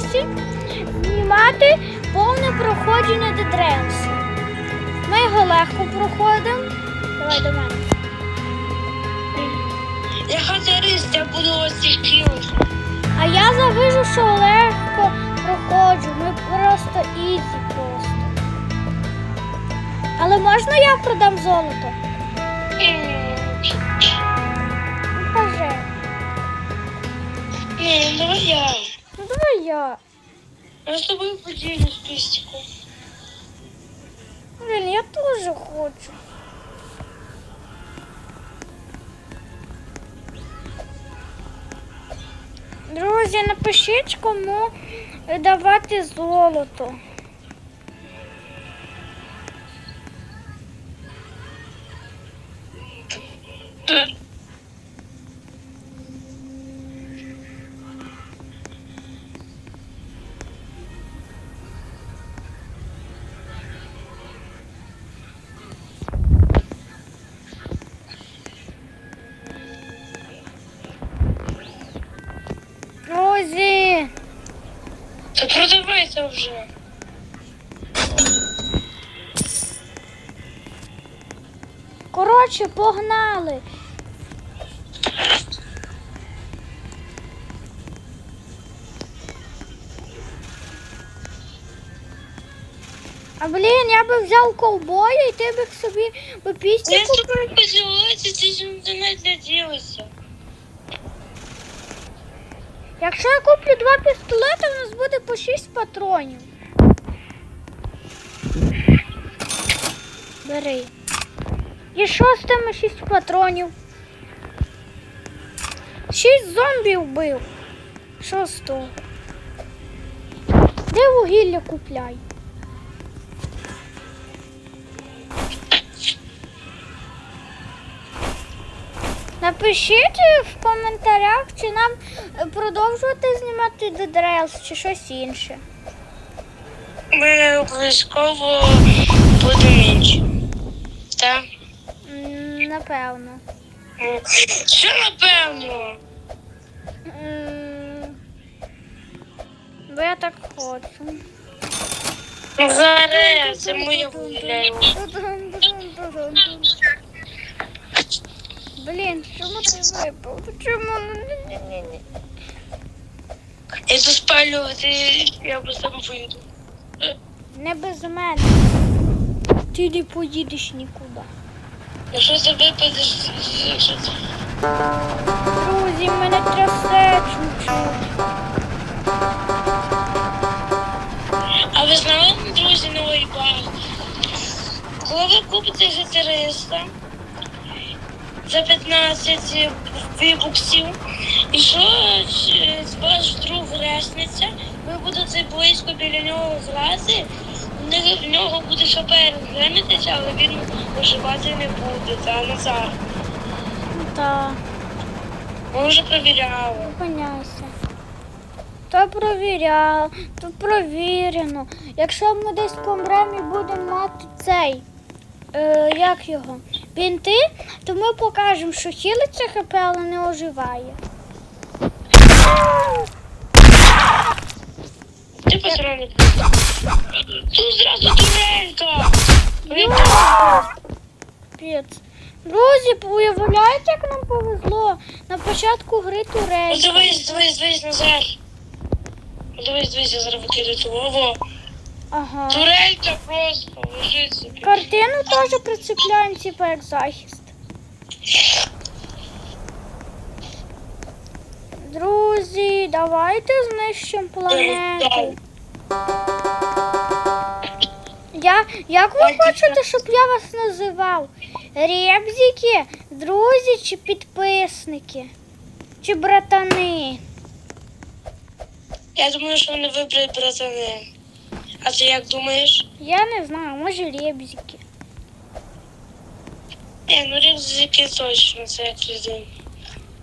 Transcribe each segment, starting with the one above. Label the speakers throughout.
Speaker 1: відосі знімати повне проходження Rails. Ми його легко проходимо. Давай до мене.
Speaker 2: Я хазярист, я буду їх.
Speaker 1: А я завижу, що легко проходжу. Ми просто ізі просто. Але можна я продам золото? Ну, кажи.
Speaker 2: Ні, давай я.
Speaker 1: Я.
Speaker 2: Я з тобою поділюсь пістиком.
Speaker 1: Блін, я тоже хочу. Друзі, напишіть, кому давати золото. Друзі,
Speaker 2: Та продавайся вже.
Speaker 1: коротше, погнали. А блін, я би взяв ковбоя і ти б собі би
Speaker 2: Я
Speaker 1: пісні
Speaker 2: з тобою поділилася, ти ж не наділася.
Speaker 1: Якщо я куплю два пістолети, у нас буде по 6 патронів. Бери. І що з тими 6 патронів? 6 зомбі вбив. Що з того? Де вугілля купляй? Напишіть в коментарях, чи нам е, продовжувати знімати Rails, чи щось інше.
Speaker 2: Ми обов'язково будемо інші. Так?
Speaker 1: М, Напевно.
Speaker 2: Що напевно?
Speaker 1: М, Бо я так хочу.
Speaker 2: Зараз це моє гуляю.
Speaker 1: Блін, чому ти випав? Чому? Ні-ні-ні.
Speaker 2: Я тут спалювати, я тебе вийду.
Speaker 1: Не без мене. Ти не поїдеш нікуди.
Speaker 2: Якщо ти випадеш?
Speaker 1: Друзі, мене трясе чуть-чуть.
Speaker 2: А ви знали, друзі, новий баг? Коли ви купите гітариста за 15 вибуксів, і що е, ваш друг ресниться, ви будете близько біля нього злази, в нього буде ХП розглянутися, але він виживати не буде. Це Назар.
Speaker 1: Так.
Speaker 2: Ми вже перевіряли.
Speaker 1: Зупиняйся. То провіряв, то провірено. Якщо ми десь помремо і будемо мати цей, е, як його, бінти, то ми покажемо, що хілиться хп, але не оживає.
Speaker 2: Ти патрони. Тут зразу турелька.
Speaker 1: Пець. Друзі, уявляєте, як нам повезло? На початку гри
Speaker 2: Ну,
Speaker 1: турель.
Speaker 2: дивись, дивись, дивись, Назар. Дивись, дивись, я зараз викину ту Во.
Speaker 1: Ага.
Speaker 2: Турелька просто лежить собі.
Speaker 1: Картину теж прицепляємо, типу як захист. Друзі, давайте знищимо планету. Я, як ви хочете, щоб я вас називав? Ребзики, друзі чи підписники? Чи братани?
Speaker 2: Я думаю, що вони виберуть братани. А ти як думаєш?
Speaker 1: Я не знаю, може ребзики.
Speaker 2: Ні, ну рюкзаки точно, це як людина.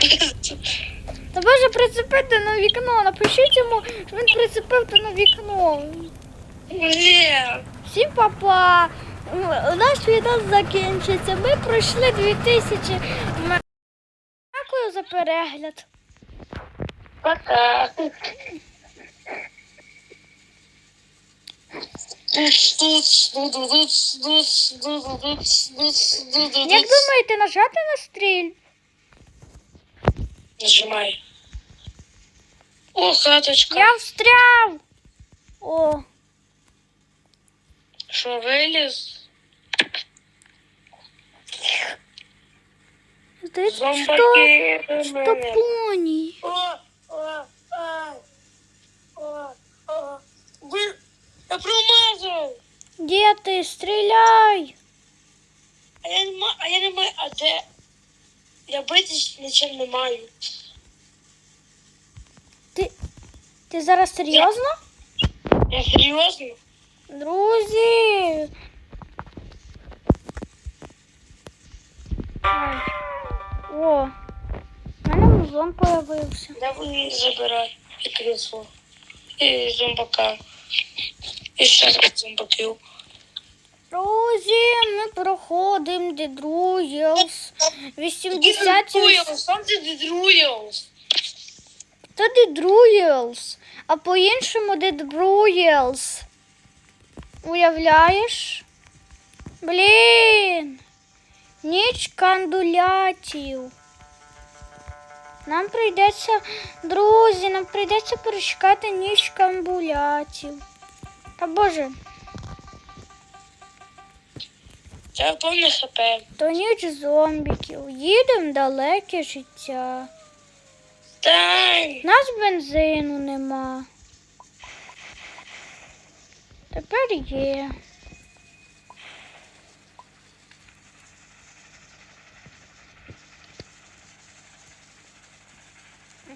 Speaker 1: Та може прицепити на вікно. Напишіть йому, що він прицепив то на вікно.
Speaker 2: Ні.
Speaker 1: Всім папа. Наш відео закінчиться. Ми пройшли 2000. м- Дякую за перегляд.
Speaker 2: Пока.
Speaker 1: Як думаєте, нажати на стріль?
Speaker 2: Нажимай. О, хаточка.
Speaker 1: Я встряв. О,
Speaker 2: Що, виліз?
Speaker 1: здається, що,
Speaker 2: Зомбаки.
Speaker 1: що
Speaker 2: мене.
Speaker 1: Де ти? Стріляй.
Speaker 2: А я не маю, а я не маю, а де? Я битись нічим не маю.
Speaker 1: Ти, ти зараз серйозно?
Speaker 2: Я серйозно?
Speaker 1: Друзі. Ай. О, в мене музон появився.
Speaker 2: Давай забирай і крісло. І зомбака. І ще раз зомбаків.
Speaker 1: Друзі, ми проходимо The Druils. 80
Speaker 2: Дедруїлс, сам ти дедруїлс.
Speaker 1: Та The Druils, а по-іншому The Druils. Уявляєш? Блін. Ніч кандулятів. Нам прийдеться, друзі, нам прийдеться перечекати ніч камбулятів. Та боже,
Speaker 2: Це повне хп.
Speaker 1: то ніч зомбіків. Їдемо в далеке життя.
Speaker 2: Тань.
Speaker 1: Нас бензину нема. Тепер є.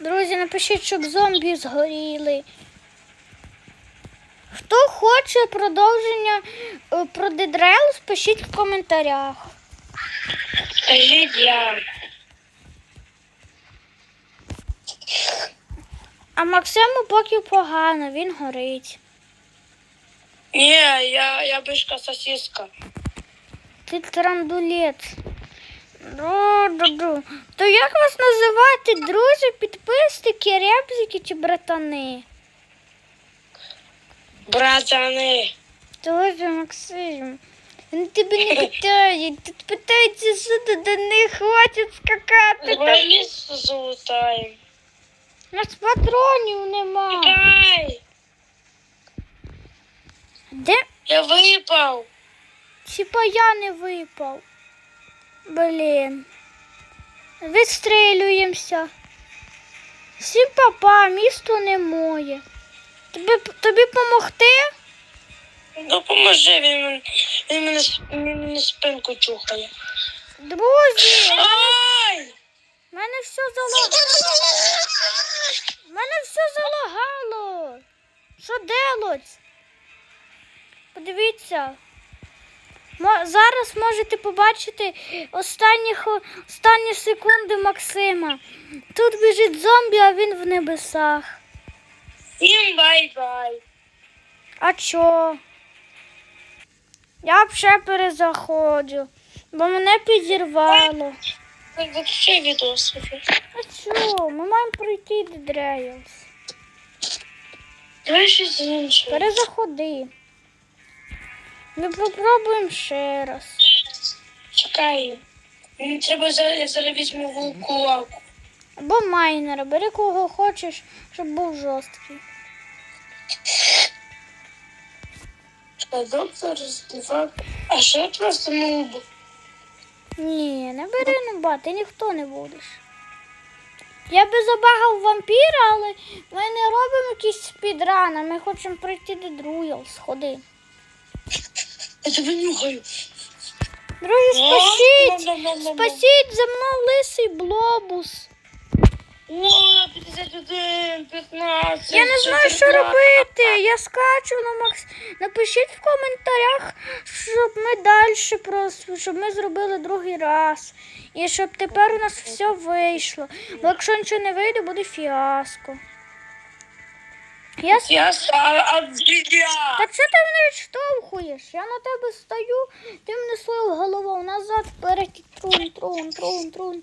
Speaker 1: Друзі, напишіть, щоб зомбі згоріли. Хто хоче продовження е, про Дедрел, пишіть в коментарях.
Speaker 2: Скажіть я.
Speaker 1: А Максиму поки погано, він горить.
Speaker 2: Ні, я, я бишка сосиска.
Speaker 1: Ти трандулет. Ду-ду-ду. То як вас називати, друзі, підписники, репзики чи братани?
Speaker 2: Братани.
Speaker 1: Друзі, Максим. Він тебе не питає. Тут що ти до них хочуть скакати.
Speaker 2: Давай ліс залутаємо.
Speaker 1: У нас патронів нема.
Speaker 2: Чекай.
Speaker 1: Де?
Speaker 2: Я випав.
Speaker 1: Типа я не випав. Блін. Відстрілюємося. Всім папа, місто не моє. Тобі, тобі помогти?
Speaker 2: Допоможи, він, мен- він, мене, він мене спинку чухає.
Speaker 1: Друзі,
Speaker 2: Ай!
Speaker 1: в мене все залагало. В мене все залагало. Що делать? Подивіться. Зараз можете побачити останні, останні секунди Максима. Тут біжить зомбі, а він в небесах.
Speaker 2: Всім бай-бай.
Speaker 1: А чо? Я ще перезаходжу, бо мене підірвало.
Speaker 2: Так ще відос.
Speaker 1: А чо? Ми маємо пройти Dead Rails.
Speaker 2: Давай щось інше.
Speaker 1: Перезаходи. Ми попробуємо ще раз.
Speaker 2: Чекай. Мені треба зараз, зараз візьму вулкулаку.
Speaker 1: Або майнера, бери кого хочеш, щоб був жорсткий.
Speaker 2: Чекай, доктор, Стефан. А ще просто нуб.
Speaker 1: Ні, не бери нуба, ти ніхто не будеш. Я би забагав вампіра, але ми не робимо якісь спідрани, ми хочемо пройти до Друїл, сходи.
Speaker 2: Я тебе нюхаю.
Speaker 1: Друзі, спасіть!
Speaker 2: Спасіть!
Speaker 1: За мною лисий глобус.
Speaker 2: О, 51, 15.
Speaker 1: Я не знаю, що робити. Я скачу на Макс. Напишіть в коментарях, щоб ми далі просто, щоб ми зробили другий раз. І щоб тепер у нас все вийшло. Бо якщо нічого не вийде, буде фіаско. Я...
Speaker 2: Я
Speaker 1: Та що ти мене відштовхуєш? Я на тебе стою, ти мене своєю головою назад, вперед трун, трун, трун, трун.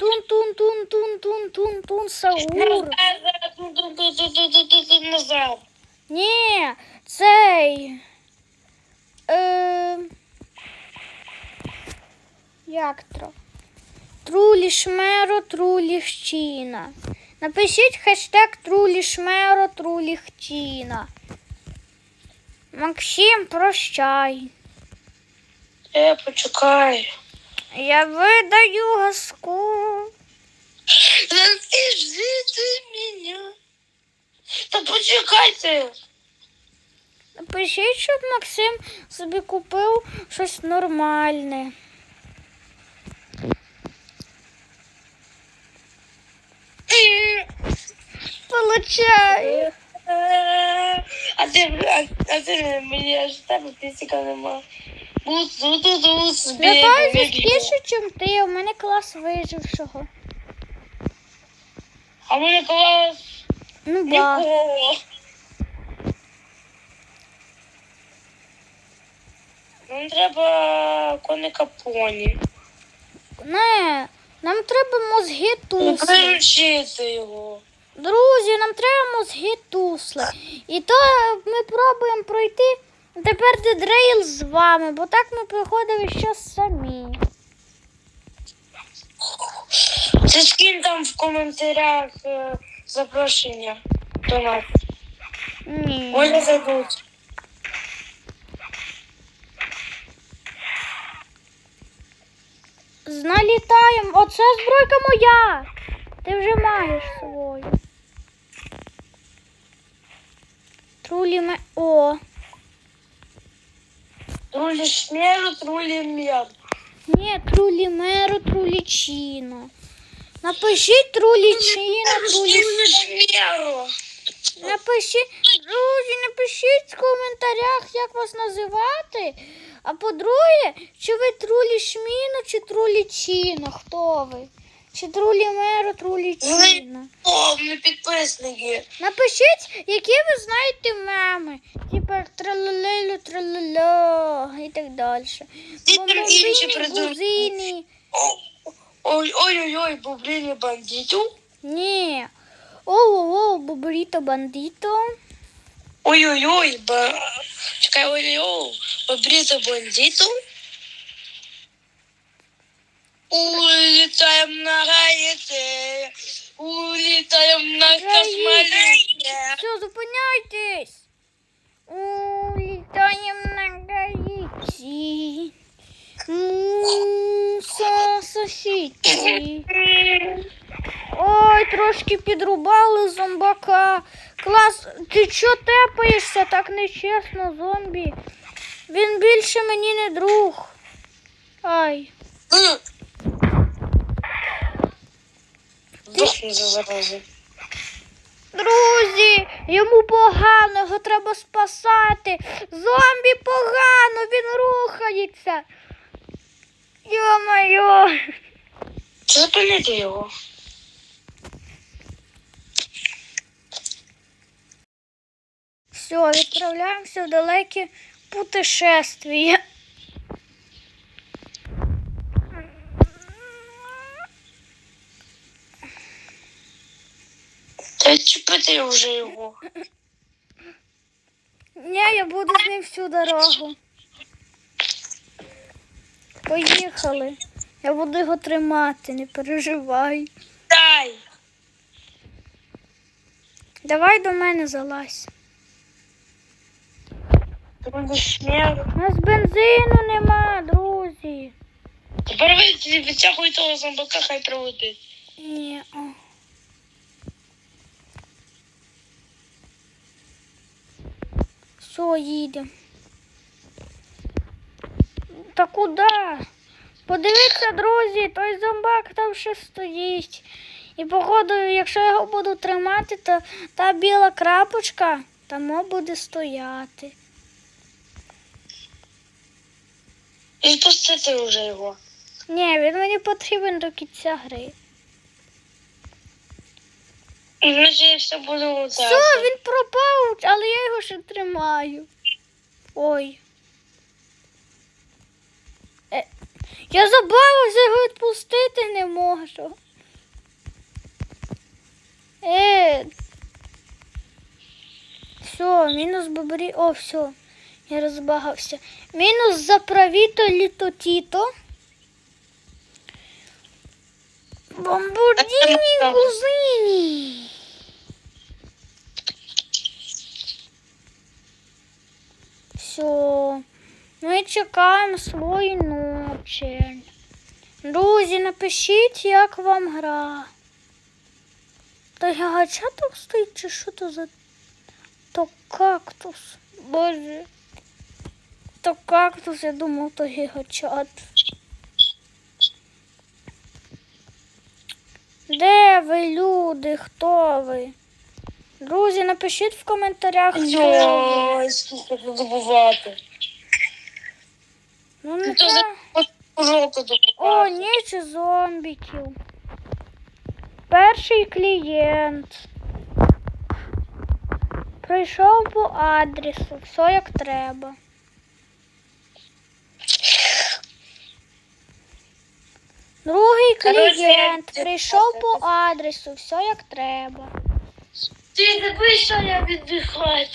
Speaker 2: тун тун тун тун тун тун тун Назар.
Speaker 1: Ні, цей. Е, як тро? Трулі шмеро, трулі хчіна. Напишіть хештег трулі шмеро, трулі хчіна. Максим, прощай.
Speaker 2: Е, почекай.
Speaker 1: Я видаю газку.
Speaker 2: Запишите меня. Та почекайте.
Speaker 1: Напишіть, щоб Максим собі купив щось нормальне. Получаю.
Speaker 2: А ти, а, а ти мені аж тебе пісика нема.
Speaker 1: Кажу спіше, ніж ти. У мене клас вижившого.
Speaker 2: А в мене клас
Speaker 1: Ну
Speaker 2: нікого. Нам треба коника поні.
Speaker 1: Не, нам треба мозги тусли.
Speaker 2: приручити його.
Speaker 1: Друзі, нам треба мозги тусли. І то ми пробуємо пройти тепер дедрейл з вами, бо так ми проходили щось самі.
Speaker 2: Ти скинь там в коментарях е, запрошення до нас.
Speaker 1: Ні.
Speaker 2: Вони зайдуть.
Speaker 1: Налітаємо. Оце збройка моя. Ти вже маєш свою. Трулі ме. О.
Speaker 2: Трулішмеру, трулімер.
Speaker 1: Ні, трулімеру, трулічіно. Напишіть
Speaker 2: трулічіно, трулішмеру.
Speaker 1: Напишіть, друзі, напишіть в коментарях, як вас називати. А по-друге, чи ви трулішміно, чи трулічіно, хто ви? Чи трулі меру, трулі чіно?
Speaker 2: О, ми підписники.
Speaker 1: Напишіть, які ви знаєте меми. Типа тралалелю, тралало і так далі.
Speaker 2: Ті там інші придумали.
Speaker 1: бузини.
Speaker 2: Ой, ой, ой, ой, бубліні бандиту.
Speaker 1: Ні. Оу-оу, бубріто бандіто.
Speaker 2: Ой-ой-ой, ба... Чекай, ой-ой-ой, бобріто бандиту. Улетаем на гаїте, улетаем на космолете.
Speaker 1: Все, зупиняйтесь. Улітаємо на гаїці. Сосіті. Ой, трошки підрубали зомбака. Клас, ти чо тепаєшся так нечесно, зомбі? Він більше мені не друг. Ай.
Speaker 2: Здохни за заразу.
Speaker 1: Друзі, йому погано, його треба спасати. Зомбі погано, він рухається. Йо-моє.
Speaker 2: Зупинити його.
Speaker 1: Все, відправляємося в далеке путешествие.
Speaker 2: Та чіпити вже його.
Speaker 1: Ні, я буду з ним всю дорогу. Поїхали. Я буду його тримати, не переживай.
Speaker 2: Дай.
Speaker 1: Давай до мене залазь. У нас бензину нема, друзі.
Speaker 2: Тепер ви відтягуй того зомбака, хай проводить.
Speaker 1: Ні. о. Все, їдемо. Та куди? Подивіться, друзі, той зомбак там ще стоїть. І походу, якщо я його буду тримати, то та біла крапочка там буде стояти.
Speaker 2: Відпустити вже його.
Speaker 1: Ні, він мені потрібен до кінця гри.
Speaker 2: Значить, я все буду лутати.
Speaker 1: Все, він пропав, але я його ще тримаю. Ой. Е, я забавився його відпустити не можу. Е. Все, мінус бобрі. О, все. Я розбагався. Мінус за правіто літо тіто. Все. Ми чекаємо свої ночі. Друзі, напишіть, як вам гра. Та гагача так стоїть, чи що то за то кактус? Боже. То кактус, я думав, то гігачат. Де ви, люди? Хто ви? Друзі, напишіть в коментарях.
Speaker 2: Йой, скільки тут добувати.
Speaker 1: Ну, не
Speaker 2: То за жовто
Speaker 1: О,
Speaker 2: добувати.
Speaker 1: ніч зомбіків. Перший клієнт. Прийшов по адресу, все як треба. Другий клієнт прийшов по адресу, все як треба.
Speaker 2: Ти дивись, що я віддихаю.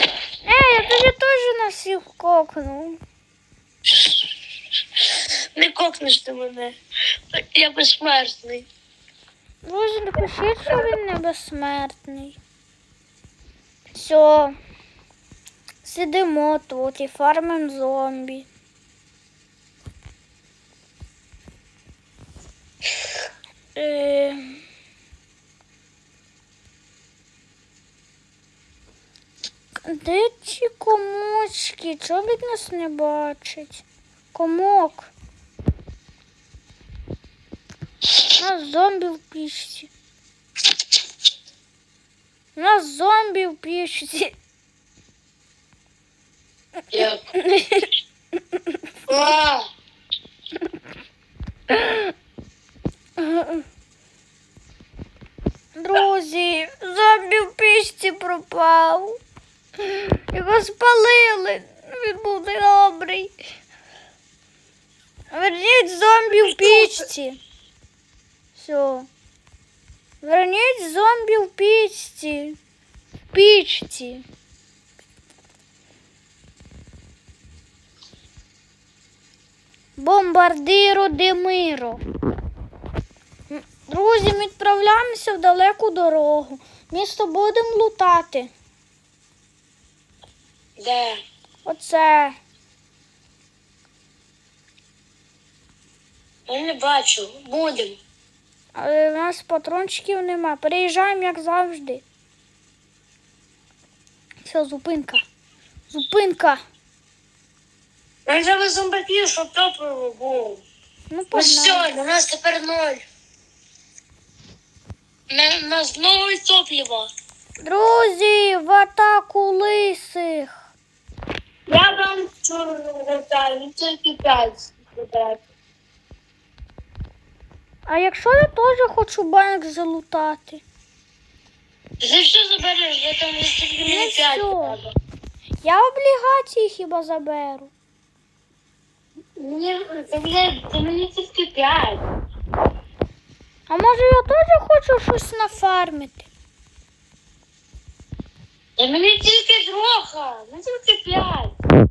Speaker 1: Ей, я тоді теж на всіх кокнув.
Speaker 2: Не кокнеш ти мене. Я безсмертний.
Speaker 1: Друзі, напишіть, що він не безсмертний. Все. Сидимо тут і фармим зомбі. Е... Де ці комочки? Він нас не бачить? Комок. У нас зомбі в пічці. У нас зомбі в пічці.
Speaker 2: Як? А,
Speaker 1: Друзі, зомбі в пічці пропав. Його спалили. Він був недобрий. Верніть зомбі в пічці. Все. Верніть зомбі в пічці. В пічці. Бомбардиро де миро. М, Друзі, ми відправляємося в далеку дорогу. Місто будемо лутати.
Speaker 2: де?
Speaker 1: Оце.
Speaker 2: Я не бачу. Будем.
Speaker 1: Але в нас патрончиків нема. Переїжджаємо, як завжди. Все, зупинка. Зупинка.
Speaker 2: Нам треба зомбаків, щоб топливо було.
Speaker 1: Ну,
Speaker 2: Ну
Speaker 1: погнали.
Speaker 2: все, у нас тепер ноль. На, у нас ноль топлива.
Speaker 1: Друзі, в атаку лисих.
Speaker 2: Я вам чорну вертаю, тільки п'ять.
Speaker 1: А якщо я теж хочу банк залутати?
Speaker 2: Ти все забереш, я там не треба.
Speaker 1: Я облігації хіба заберу.
Speaker 2: Мені, ти мені тільки п'ять.
Speaker 1: А може я теж хочу щось нафармити?
Speaker 2: Та мені тільки трохи, мені тільки п'ять.